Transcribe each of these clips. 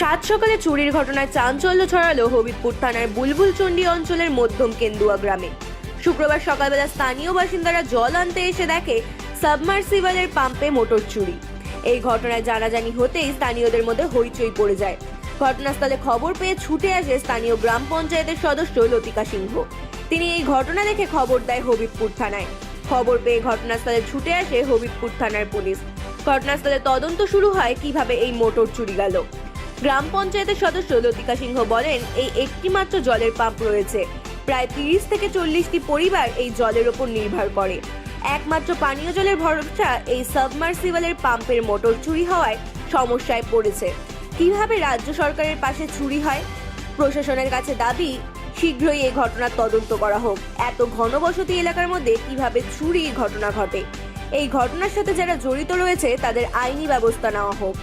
সাত সকালে চুরির ঘটনায় চাঞ্চল্য ছড়ালো হবিবপুর থানার বুলবুল চণ্ডী অঞ্চলের মধ্যম কেন্দুয়া গ্রামে। শুক্রবার সকালবেলা স্থানীয় বাসিন্দারা জল আনতে এসে দেখে সাবমার্সিবলের পাম্পে মোটর চুরি। এই ঘটনায় জানাজানি হতেই স্থানীয়দের মধ্যে হইচই পড়ে যায়। ঘটনাস্থলে খবর পেয়ে ছুটে আসে স্থানীয় গ্রাম পঞ্চায়েতের সদস্য লতিকা সিংহ। তিনি এই ঘটনা দেখে খবর দেয় হবিবপুর থানায়। খবর পেয়ে ঘটনাস্থলে ছুটে আসে হবিবপুর থানার পুলিশ। ঘটনাস্থলে তদন্ত শুরু হয় কীভাবে এই মোটর চুরি গেল। গ্রাম পঞ্চায়েতের সদস্য লতিকা সিংহ বলেন, এই একটি মাত্র জলের পাম্প রয়েছে। প্রায় তিরিশ থেকে চল্লিশটি পরিবার এই জলের ওপর নির্ভর করে। একমাত্র পানীয় জলের ভরসা এই সাবমার্সিবলের পাম্পের মোটর চুরি হওয়ায় সমস্যায় পড়েছে। কীভাবে রাজ্য সরকারের পাশে চুরি হয়? প্রশাসনের কাছে দাবি, শীঘ্রই এই ঘটনার তদন্ত করা হোক। এত ঘনবসতি এলাকার মধ্যে কীভাবে চুরি ঘটনা ঘটে? এই ঘটনার সাথে যারা জড়িত রয়েছে, তাদের আইনি ব্যবস্থা নেওয়া হোক।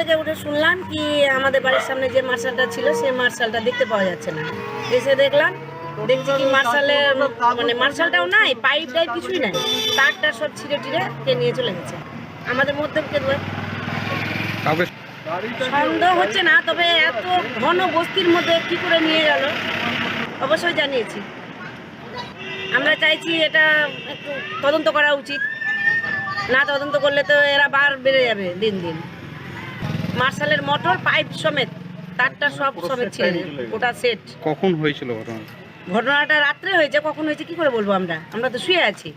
থেকে উঠে শুনলাম কি আমাদের বাড়ির সামনে যে মার্শালটা ছিল সেই মার্শালটা দেখতে পাওয়া যাচ্ছে না। এসে দেখলাম দেখছি কি মার্শালের মানে মার্শালটাও নাই পাইপ টাইপ কিছুই নাই। তারটা সব ছিঁড়ে টিড়ে কে নিয়ে চলে গেছে। আমাদের মধ্যে কেদুয়া কাউকে? সন্দেহ হচ্ছে না তবে এত ঘন বস্তির মধ্যে কি করে নিয়ে গেল? অবশ্যই জানিয়েছি। আমরা চাইছি এটা একটু তদন্ত করা উচিত। না তদন্ত করলে তো এরা বার বেড়ে যাবে দিন দিন। মার্শালের মোটর পাইপ সমেত। তারটা সব সমেত ছিল ওটা সেট কখন হয়েছিল ঘটনা ঘটনাটা রাত্রে হয়েছে কখন হয়েছে কি করে বলব আমরা? আমরা তো শুয়ে আছি।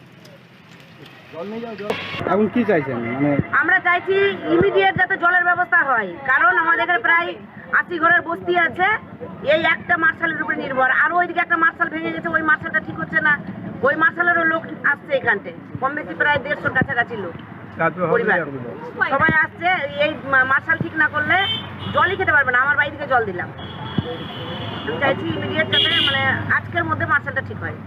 এখন কি চাইছেন? মানে আমরা চাইছি ইমিডিয়েট যাতে জলের ব্যবস্থা হয়। কারণ আমাদের এখানে প্রায় আশি ঘরের বস্তি আছে। এই একটা মার্শালের উপরে নির্ভর। আর ওইদিকে একটা মার্শাল ভেঙে গেছে ওই মার্শালটা ঠিক হচ্ছে না। ওই মার্শালেরও লোক আসছে এখানটে। কম বেশি প্রায় দেড়শোর কাছাকাছি লোক। পরিবার। সবাই আসছে মার্শাল ঠিক না করলে জলই খেতে পারবে না। আমার বাড়ি থেকে জল দিলাম। আমি চাইছি ইমিডিয়েট মানে আজকের মধ্যে মার্শালটা ঠিক হয়।